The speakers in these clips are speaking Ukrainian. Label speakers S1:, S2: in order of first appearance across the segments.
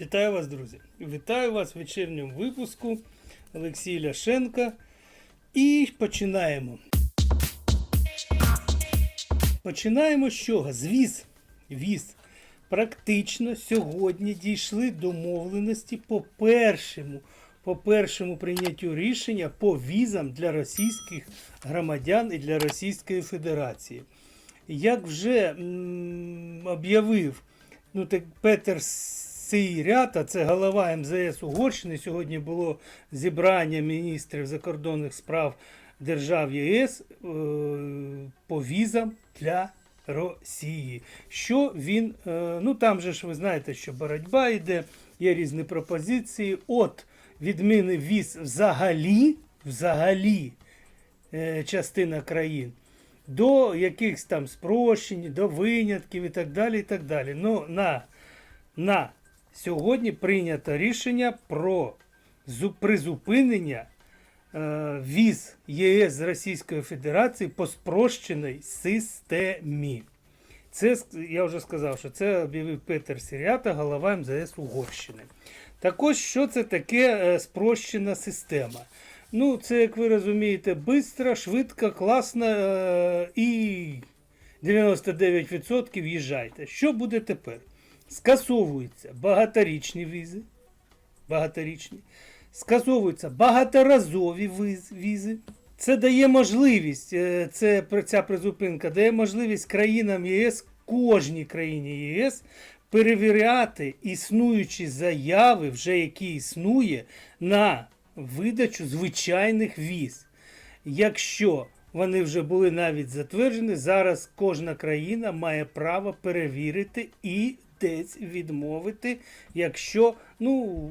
S1: Вітаю вас, друзі! Вітаю вас в вечірньому випуску Олексій Ляшенко. І починаємо. Починаємо з чого? З віз. Віз. Практично сьогодні дійшли домовленості по першому, по першому прийняттю рішення по візам для російських громадян і для Російської Федерації. Як вже об'явив ну, так, Петер Сирята, це голова МЗС Угорщини. Сьогодні було зібрання міністрів закордонних справ держав ЄС е, по візам для Росії. Що він, е, ну там же ж ви знаєте, що боротьба йде, є різні пропозиції. От відміни віз взагалі, взагалі е, частина країн до якихось там спрощень, до винятків і так далі. і так далі. Ну, на, на сьогодні прийнято рішення про призупинення е, віз ЄС з Російської Федерації по спрощеній системі. Це я вже сказав, що це об'явив Петер Сірята, голова МЗС Угорщини. Також, що це таке е, спрощена система? Ну, це, як ви розумієте, швидко, швидко, класно е, і 99% їжджайте. Що буде тепер? Скасовуються багаторічні візи. Багаторічні. Скасовуються багаторазові візи. Це дає можливість, е, це, ця призупинка дає можливість країнам ЄС, кожній країні ЄС, перевіряти існуючі заяви, вже які існує, на видачу звичайних віз. Якщо вони вже були навіть затверджені, зараз кожна країна має право перевірити і десь відмовити, якщо ну,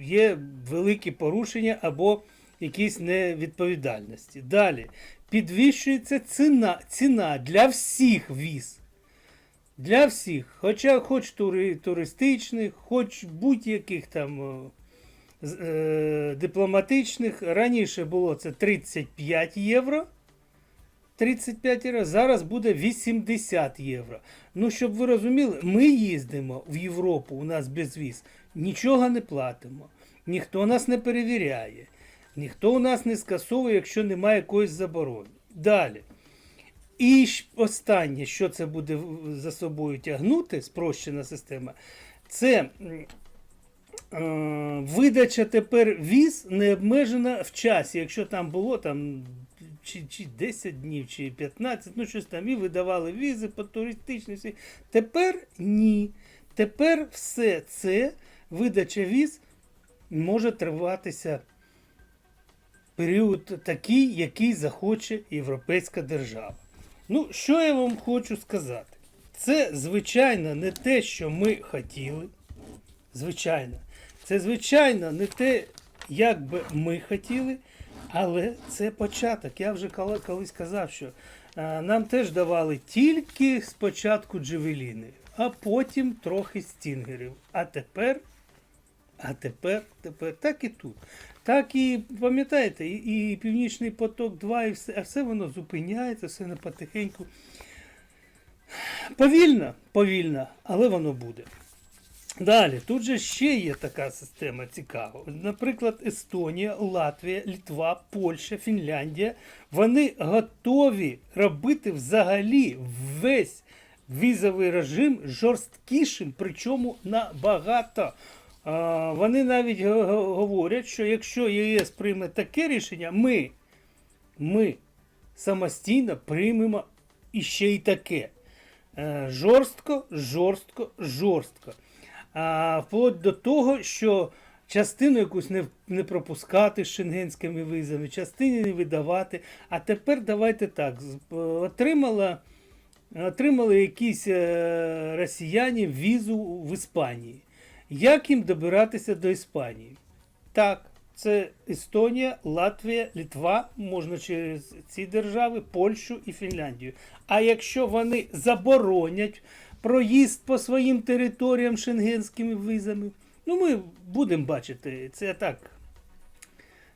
S1: є великі порушення або якісь невідповідальності. Далі підвищується ціна, ціна для всіх віз. Для всіх, хоча хоч тури, туристичних, хоч будь-яких там е, е, дипломатичних. Раніше було це 35 євро. 35 євро, зараз буде 80 євро. Ну, щоб ви розуміли, ми їздимо в Європу, у нас безвіз, нічого не платимо, ніхто нас не перевіряє, ніхто у нас не скасовує, якщо немає якоїсь заборони. Далі. І останнє, що це буде за собою тягнути, спрощена система, це е, видача тепер віз не обмежена в часі. Якщо там було там чи, чи 10 днів, чи 15, ну щось там, і видавали візи по туристичній. всі. Тепер ні. Тепер все це видача віз може триватися період такий, який захоче європейська держава. Ну, що я вам хочу сказати? Це, звичайно, не те, що ми хотіли. Звичайно. Це, звичайно, не те, як би ми хотіли, але це початок. Я вже колись казав, що е, нам теж давали тільки спочатку джевеліни, а потім трохи стінгерів. А тепер а тепер, тепер так і тут. Так і пам'ятаєте, і, Північний поток 2, і все, а все воно зупиняється, все не потихеньку. Повільно, повільно, але воно буде. Далі, тут же ще є така система цікава. Наприклад, Естонія, Латвія, Літва, Польща, Фінляндія. Вони готові робити взагалі весь візовий режим жорсткішим, причому набагато. Вони навіть говорять, що якщо ЄС прийме таке рішення, ми, ми самостійно приймемо іще й таке. Е, Жорстко, жорстко, жорстко. А, вплоть до того, що частину якусь не, не пропускати з шенгенськими визами, частині не видавати. А тепер давайте так. е, Отримала, отримали якісь е, росіяни візу в Іспанії. Як їм добиратися до Іспанії? Так, це Естонія, Латвія, Літва, можна через ці держави, Польщу і Фінляндію. А якщо вони заборонять проїзд по своїм територіям шенгенськими визами, ну ми будемо бачити, це я так.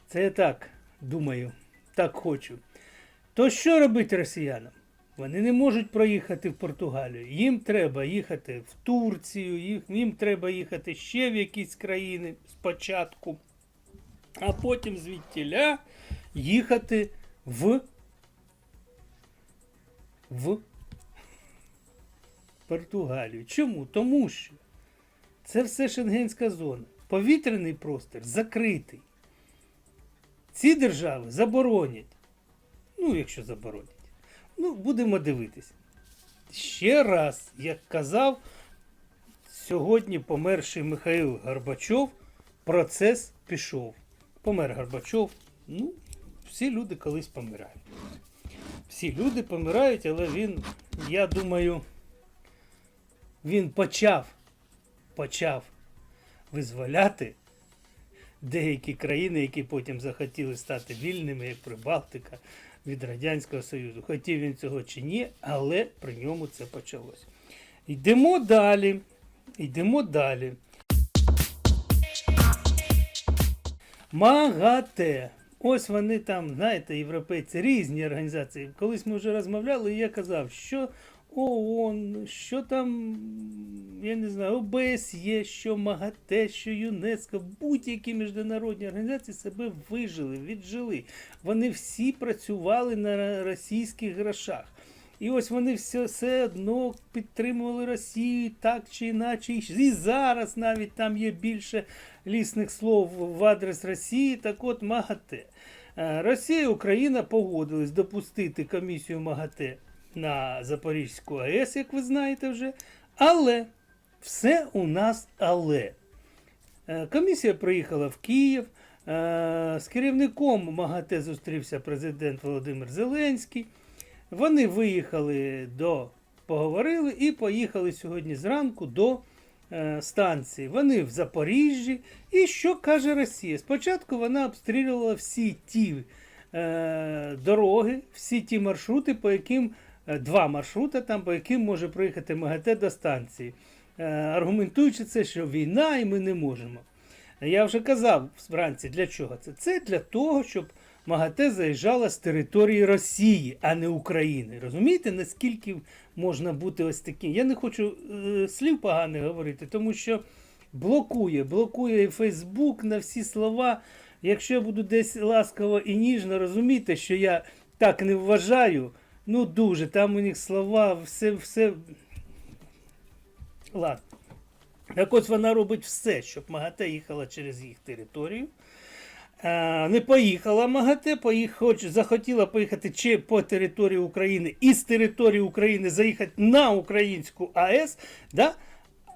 S1: Це я так думаю, так хочу. То що робити росіянам? Вони не можуть проїхати в Португалію. Їм треба їхати в Турцію, їм треба їхати ще в якісь країни спочатку, а потім звідтіля їхати в, в Португалію. Чому? Тому що це все шенгенська зона. Повітряний простір закритий. Ці держави заборонять. Ну, якщо заборонять. Ну, будемо дивитися. Ще раз, як казав сьогодні померший Михайло Горбачов, процес пішов. Помер Горбачов. Ну, всі люди колись помирають. Всі люди помирають, але він, я думаю, він почав, почав визволяти деякі країни, які потім захотіли стати вільними, як Прибалтика, від Радянського Союзу. Хотів він цього чи ні, але при ньому це почалось. Йдемо далі. Йдемо далі. МАГАТЕ. Ось вони там, знаєте, європейці, різні організації. Колись ми вже розмовляли, і я казав, що ООН, що там, я не знаю, ОБСЄ, що МАГАТЕ, що ЮНЕСКО, будь-які міжнародні організації себе вижили, віджили. Вони всі працювали на російських грошах. І ось вони все, все одно підтримували Росію так чи іначе. І зараз навіть там є більше лісних слов в адрес Росії. Так от МАГАТЕ. Е, Росія і Україна погодились допустити комісію МАГАТЕ на Запорізьку АЕС, як ви знаєте вже. Але все у нас але. Е, Комісія приїхала в Київ. Е, З керівником МАГАТЕ зустрівся президент Володимир Зеленський. Вони виїхали до поговорили і поїхали сьогодні зранку до е, станції. Вони в Запоріжжі. І що каже Росія? Спочатку вона обстрілювала всі ті дороги, всі ті маршрути, по яким два маршрути, там, по яким може проїхати МАГАТЕ до станції, е, аргументуючи це, що війна і ми не можемо. Я вже казав вранці, для чого це? Це для того, щоб МАГАТЕ заїжджала з території Росії, а не України. Розумієте, наскільки можна бути ось таким? Я не хочу е, слів поганих говорити, тому що блокує, блокує і Фейсбук на всі слова. Якщо я буду десь ласково і ніжно, розумійте, що я так не вважаю. Ну дуже, там у них слова, все, все. Ладно. Так ось вона робить все, щоб МАГАТЕ їхала через їх територію. Е, Не поїхала МАГАТЕ, поїх, хоч, захотіла поїхати чи по території України і з території України заїхати на українську АЕС. Да?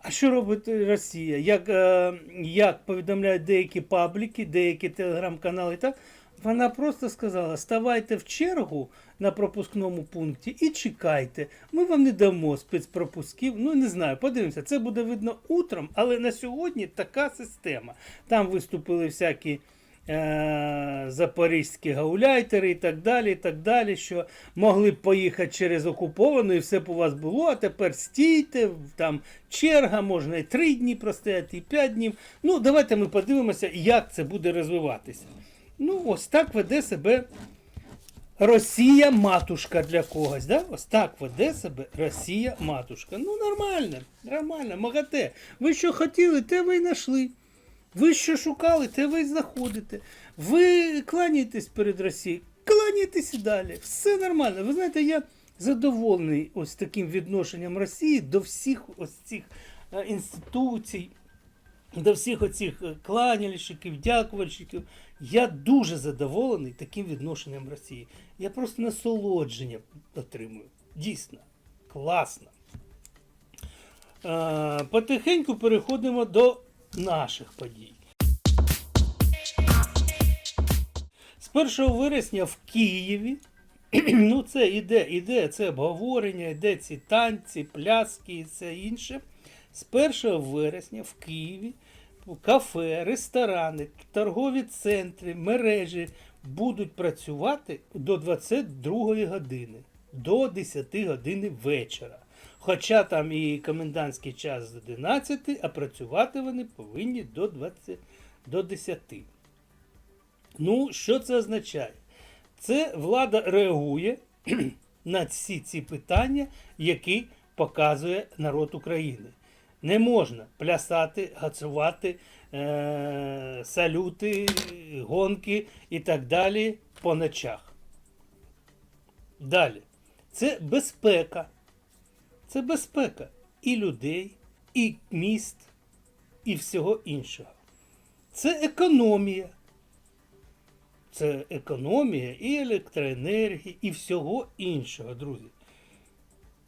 S1: А що робить Росія? Як, е, як повідомляють деякі пабліки, деякі телеграм-канали, так? Вона просто сказала: ставайте в чергу на пропускному пункті і чекайте. Ми вам не дамо спецпропусків. Ну не знаю, подивимося. Це буде видно утром, але на сьогодні така система. Там виступили всякі. е, Запорізькі гауляйтери і так далі, і так далі, що могли б поїхати через окуповану і все б у вас було, а тепер стійте, там черга, можна і три дні простояти, і п'ять днів. Ну, давайте ми подивимося, як це буде розвиватися. Ну, ось так веде себе Росія матушка для когось. Да? Ось так веде себе Росія матушка. Ну, нормально, нормально, МАГАТЕ. Ви що хотіли, те ви й знайшли. Ви що шукали, те ви й знаходите. Ви кланяєтесь перед Росією, кланяйтесь і далі. Все нормально. Ви знаєте, я задоволений ось таким відношенням Росії до всіх ось цих е, інституцій до всіх оцих е, кланяльщиків, дякувальщиків. Я дуже задоволений таким відношенням Росії. Я просто насолодження отримую. Дійсно, класно. Е, потихеньку переходимо до наших подій. З 1 вересня в Києві ну це іде, іде це обговорення, іде ці танці, пляски і все інше. З 1 вересня в Києві кафе, ресторани, торгові центри, мережі будуть працювати до 22 години, до 10 години вечора. Хоча там і комендантський час з 11, а працювати вони повинні до 20, до 10. Ну, що це означає? Це влада реагує на всі ці питання, які показує народ України. Не можна плясати, гацувати, е- салюти, гонки і так далі по ночах. Далі. Це безпека. Це безпека і людей, і міст, і всього іншого. Це економія. Це економія і електроенергії, і всього іншого, друзі.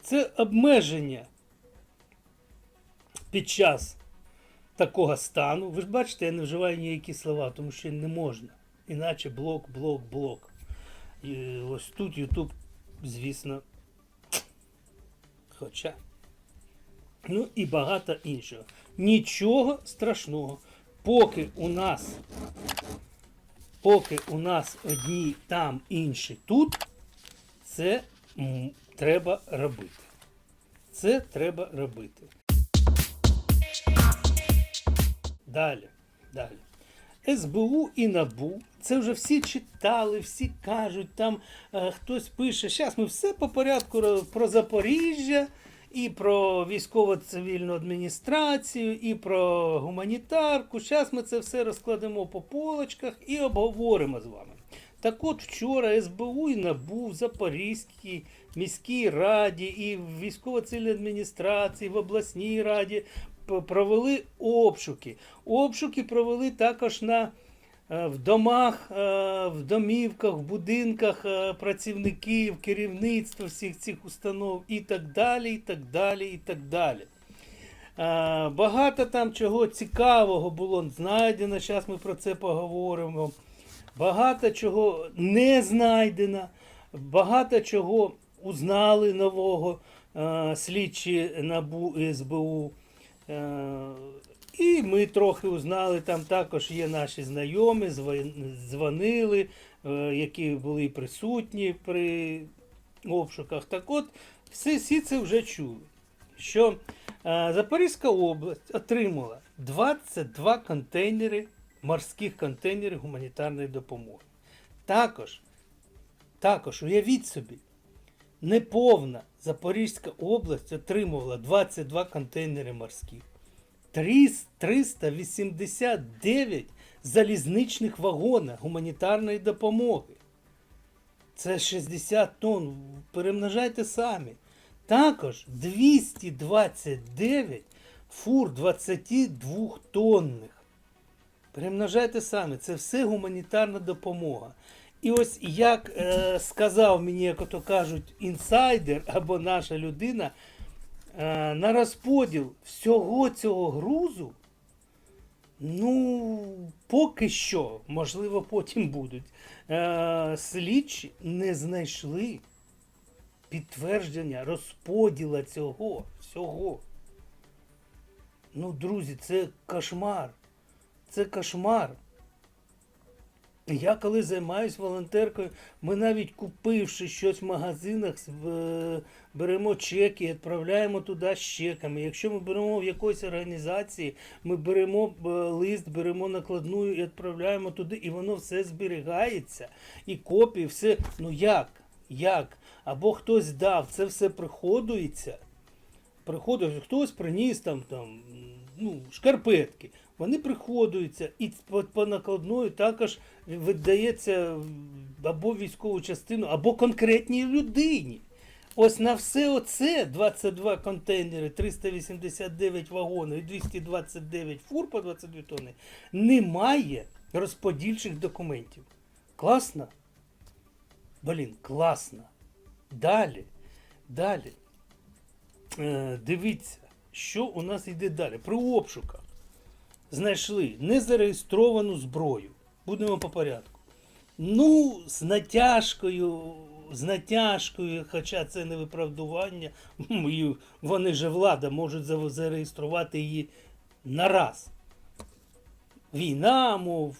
S1: Це обмеження під час такого стану. Ви ж бачите, я не вживаю ніякі слова, тому що не можна. Іначе блок, блок, блок. І ось тут Ютуб, звісно, хоча. Ну і багато іншого. Нічого страшного. Поки у нас, поки у нас одні там, інші тут, це треба робити. Це треба робити. Далі, далі. СБУ і НАБУ. Це вже всі читали, всі кажуть, там е, хтось пише. Зараз ми все по порядку про Запоріжжя, і про військово-цивільну адміністрацію, і про гуманітарку. Зараз ми це все розкладемо по полочках і обговоримо з вами. Так от вчора СБУ і НАБУ в Запорізькій міській раді і в військово-цивільній адміністрації, в обласній раді провели обшуки. Обшуки провели також на, е, в домах, е, в домівках, в будинках е, працівників, керівництва всіх цих установ і так далі, і так далі, і так далі. Багато там чого цікавого було знайдено. Зараз ми про це поговоримо. Багато чого не знайдено, багато чого узнали нового слідчі НАБУ СБУ. Е, і ми трохи узнали, там також є наші знайомі, дзвонили, е, які були присутні при обшуках. Так от, всі, всі це вже чули. Що е, Запорізька область отримала 22 контейнери, морських контейнери гуманітарної допомоги. Також, також уявіть собі, неповна Запорізька область отримувала 22 контейнери морських. 389 залізничних вагонів гуманітарної допомоги. Це 60 тонн. Перемножайте самі. Також 229 фур 22 тонних. Перемножайте самі, це все гуманітарна допомога. І ось як е, сказав мені, як ото кажуть, інсайдер або наша людина, е, на розподіл всього цього грузу, ну, поки що, можливо, потім будуть, е, слідчі не знайшли підтвердження розподіла цього всього. Ну, друзі, це кошмар. Це кошмар. Я коли займаюся волонтеркою, ми навіть купивши щось в магазинах, беремо чеки відправляємо туди з чеками. Якщо ми беремо в якоїсь організації, ми беремо е, лист, беремо накладну і відправляємо туди, і воно все зберігається. І копії, все. Ну як? Як? Або хтось дав, це все приходується. Приходить, хтось приніс там, там ну, шкарпетки. Вони приходуються і по, накладною також видається або військову частину, або конкретній людині. Ось на все оце 22 контейнери, 389 вагонів і 229 фур по 22 тонни немає розподільчих документів. Класно? Блін, класно. Далі. Далі. Е, дивіться, що у нас йде далі. При обшуках знайшли незареєстровану зброю. Будемо по порядку. Ну, з натяжкою, з натяжкою, хоча це не виправдування, вони же влада можуть зареєструвати її на раз. Війна, мов,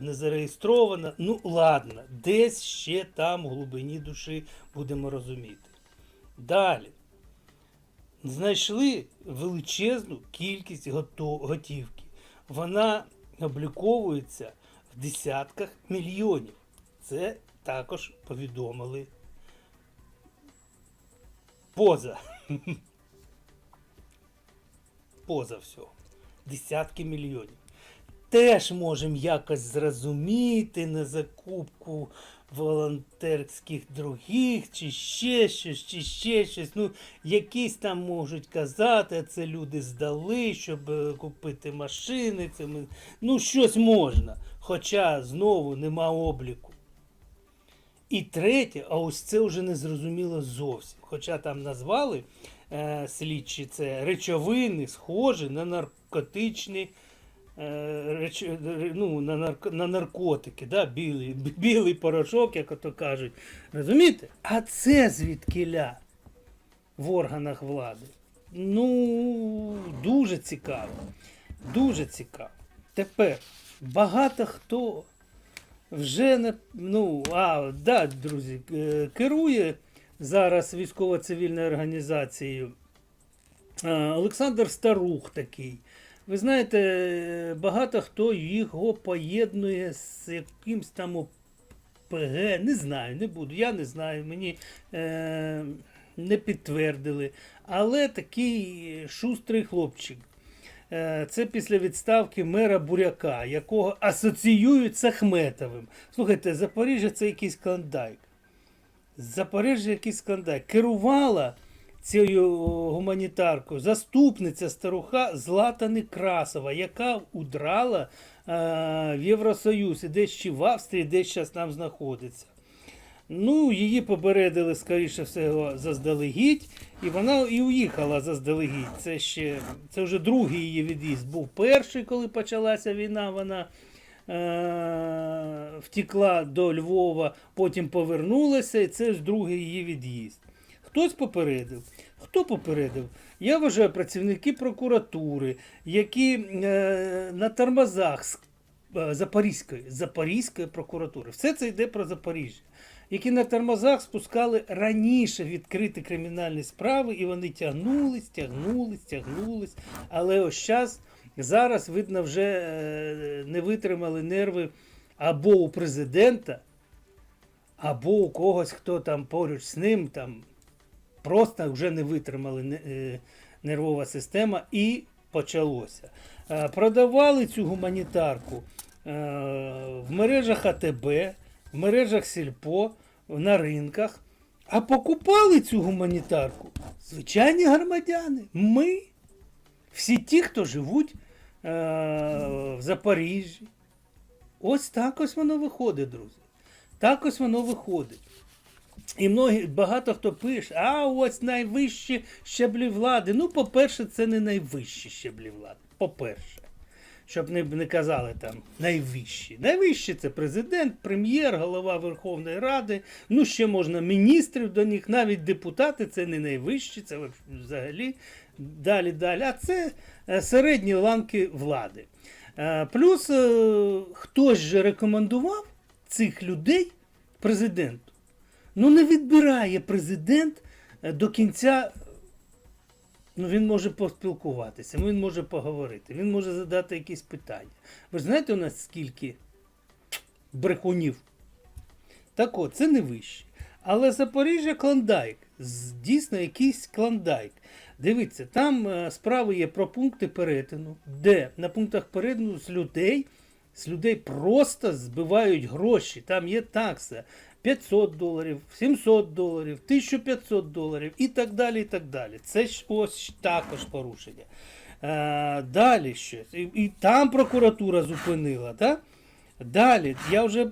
S1: не зареєстрована. Ну, ладно, десь ще там, в глибині душі, будемо розуміти. Далі. Знайшли величезну кількість готівки. Вона обліковується в десятках мільйонів. Це також повідомили поза. Поза всього. Десятки мільйонів. Теж можемо якось зрозуміти на закупку волонтерських других, чи ще щось, чи ще щось. Ну, якісь там можуть казати, це люди здали, щоб е, купити машини. Це ми... Ну, щось можна. Хоча знову нема обліку. І третє, а ось це вже не зрозуміло зовсім. Хоча там назвали е, слідчі це речовини, схожі на наркотичні. Е, Реч... ну, на, на наркотики, да? білий, білий порошок, як ото кажуть. Розумієте? А це звідкиля в органах влади. Ну, дуже цікаво. Дуже цікаво. Тепер багато хто вже не ну, а, да, друзі, е, керує зараз військово-цивільною організацією е, Олександр Старух такий. Ви знаєте, багато хто його поєднує з якимсь там ОПГ. Не знаю, не буду. Я не знаю, мені е, не підтвердили. Але такий шустрий хлопчик. Е, Це після відставки мера Буряка, якого асоціюють з Ахметовим. Слухайте, Запоріжжя це якийсь клондайк. Запоріжжя якийсь клондайк. Керувала цією гуманітаркою заступниця старуха Злата Некрасова, яка удрала е, в Євросоюз і десь чи в Австрії, десь зараз там знаходиться. Ну, її попередили, скоріше всього, заздалегідь, і вона і уїхала заздалегідь. Це ще це вже другий її від'їзд. Був перший, коли почалася війна. Вона е- втекла до Львова, потім повернулася, і це ж другий її від'їзд. Хтось попередив. Хто попередив? Я вважаю працівники прокуратури, які е- на тормозах з е, Запорізької, Запорізької прокуратури. Все це йде про Запоріжжя. Які на тормозах спускали раніше відкриті кримінальні справи, і вони тягнулись, тягнулись, тягнулись. Але ось час, зараз, видно, вже е, не витримали нерви або у президента, або у когось, хто там поруч з ним, там просто вже не витримали е, нервова система і почалося. Е, Продавали цю гуманітарку е, в мережах АТБ, в мережах Сільпо, на ринках, а покупали цю гуманітарку звичайні громадяни. Ми, всі ті, хто живуть в Запоріжжі. Ось так ось воно виходить, друзі. Так ось воно виходить. І многі, багато хто пише, а ось найвищі щеблі влади. Ну, по-перше, це не найвищі щеблі влади. По-перше. Щоб не, не казали там найвищі. Найвищі це президент, прем'єр, голова Верховної Ради. Ну, ще можна міністрів до них, навіть депутати це не найвищі, це взагалі далі далі. А це е, середні ланки влади. Е, Плюс е, хтось же рекомендував цих людей президенту. Ну, не відбирає президент е, до кінця. Ну, він може поспілкуватися, він може поговорити, він може задати якісь питання. Ви ж знаєте, у нас скільки брехунів? Так от, це не вище. Але Запоріжжя клондайк. Дійсно, якийсь клондайк. Дивіться, там е, справи є про пункти перетину, де на пунктах перетину з людей, з людей просто збивають гроші. Там є такса 500 доларів, 700 доларів, 1500 доларів і так далі. і так далі. Це ж ось також порушення. Е, далі щось. І, і там прокуратура зупинила. Так? Далі, я вже,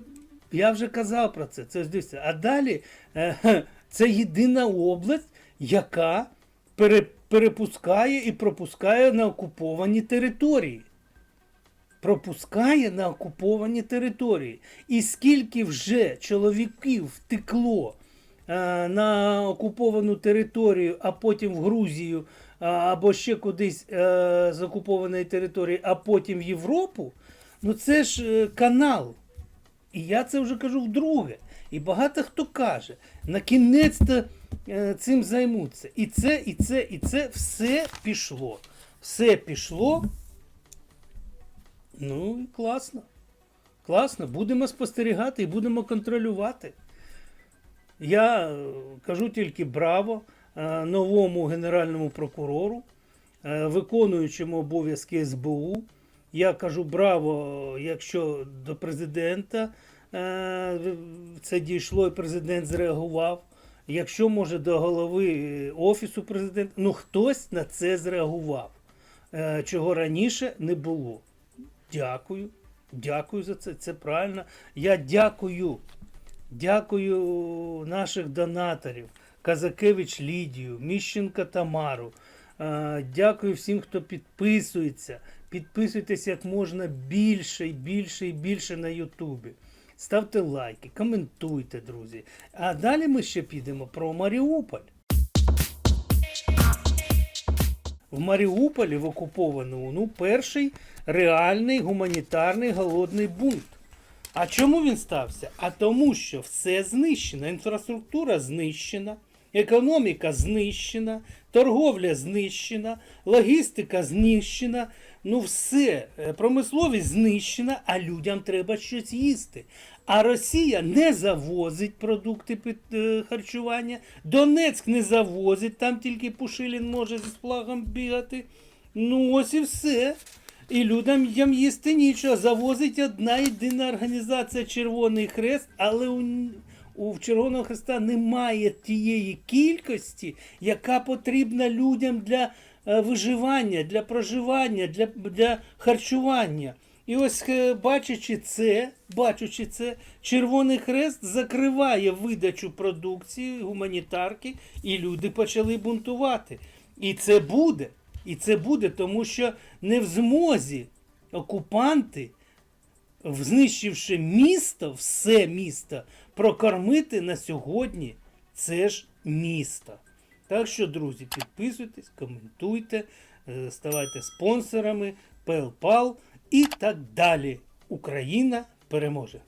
S1: я вже казав про це. це дивіться. А далі е, це єдина область, яка пере, перепускає і пропускає на окуповані території. Пропускає на окуповані території. І скільки вже чоловіків втекло е, на окуповану територію, а потім в Грузію, а, або ще кудись е, з окупованої території, а потім в Європу, ну це ж е, канал. І я це вже кажу вдруге. І багато хто каже, на кінець-то е, цим займуться. І це, і це, і це все пішло. Все пішло. Ну класно. Класно. Будемо спостерігати і будемо контролювати. Я е, кажу тільки браво е, новому генеральному прокурору, е, виконуючому обов'язки СБУ. Я кажу браво, якщо до президента це дійшло і президент зреагував. Якщо може до голови офісу президента, ну хтось на це зреагував, чого раніше не було. Дякую. Дякую за це. Це правильно. Я дякую. Дякую наших донаторів. Казакевич Лідію, Міщенка Тамару. Е, Дякую всім, хто підписується. Підписуйтесь як можна більше і більше і більше на Ютубі. Ставте лайки, коментуйте, друзі. А далі ми ще підемо про Маріуполь. В Маріуполі в окупованому ну, перший реальний гуманітарний голодний бунт. А чому він стався? А тому, що все знищено. Інфраструктура знищена, економіка знищена, торговля знищена, логістика знищена. Ну все, е, промисловість знищена, а людям треба щось їсти. А Росія не завозить продукти під е, харчування, Донецьк не завозить, там тільки Пушилін може зі сплагом бігати. Ну ось і все. І людям їм їсти нічого. Завозить одна єдина організація Червоний Хрест, але у, у Червоного Хреста немає тієї кількості, яка потрібна людям для е, виживання, для проживання, для, для харчування. І ось е, бачачи це, бачачи це, Червоний Хрест закриває видачу продукції гуманітарки, і люди почали бунтувати. І це буде. І це буде, тому що не в змозі окупанти, знищивши місто, все місто, прокормити на сьогодні це ж місто. Так що, друзі, підписуйтесь, коментуйте, е, ставайте спонсорами, PayPal і так далі. Україна переможе!